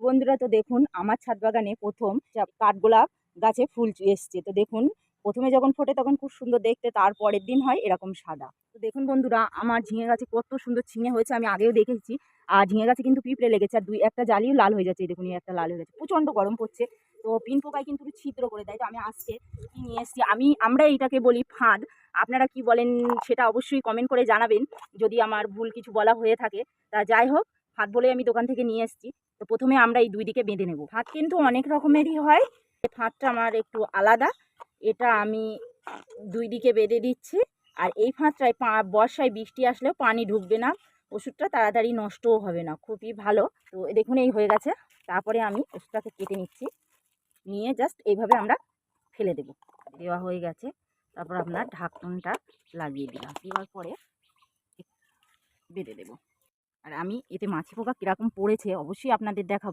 বন্ধুরা, তো দেখুন, আমার ছাদ বাগানে প্রথম কাঠগোলাপ গাছে ফুল এসছে। তো দেখুন, প্রথমে যখন ফোটে তখন খুব সুন্দর দেখতে, তারপরের দিন হয় এরকম সাদা। তো দেখুন বন্ধুরা, আমার ঝিঙে গাছে কত সুন্দর ঝিঙে হয়েছে, আমি আগেও দেখেছি। আর ঝিঙে গাছে কিন্তু পিঁপড়ে লেগেছে, আর দুই একটা জালিও লাল হয়ে যাচ্ছে। দেখুন একটা লাল হয়ে যাচ্ছে প্রচণ্ড গরম পড়ছে। তো পিন পোকায় কিন্তু ছিদ্র করে দেয়। তো আমি আজকে কি নিয়ে এসেছি, আমি, আমরা এইটাকে বলি ফাঁদ। আপনারা কি বলেন, সেটা অবশ্যই কমেন্ট করে জানাবেন। যদি আমার ভুল কিছু বলা হয়ে থাকে, তা যাই হোক ফাঁদ বলে আমি দোকান থেকে নিয়ে এসেছি। তো প্রথমে আমরা এই দুই দিকে বেঁধে নেব। ফাঁদ কিন্তু অনেক রকমেরই হয়। এই ফাঁদটা আমার একটু আলাদা। এটা আমি দুই দিকে বেঁধে দিচ্ছি। আর এই ফাঁদটায় বর্ষায় বৃষ্টি আসলেও পানি ঢুকবে না। ওষুধটা তাড়াতাড়ি নষ্টও হবে না। খুবই ভালো। তো দেখুন, এই হয়ে গেছে। তারপরে আমি ওষুধটাকে কেটে নিচ্ছি। নিয়ে জাস্ট এইভাবে আমরা ফেলে দেব। দেওয়া হয়ে গেছে। তারপর আপনার ঢাকনটা লাগিয়ে দিলাম। দেওয়ার পরে বেঁধে দেবো। আর আমি এতে মাছি পোকা কীরকম পড়েছে অবশ্যই আপনাদের দেখাবো।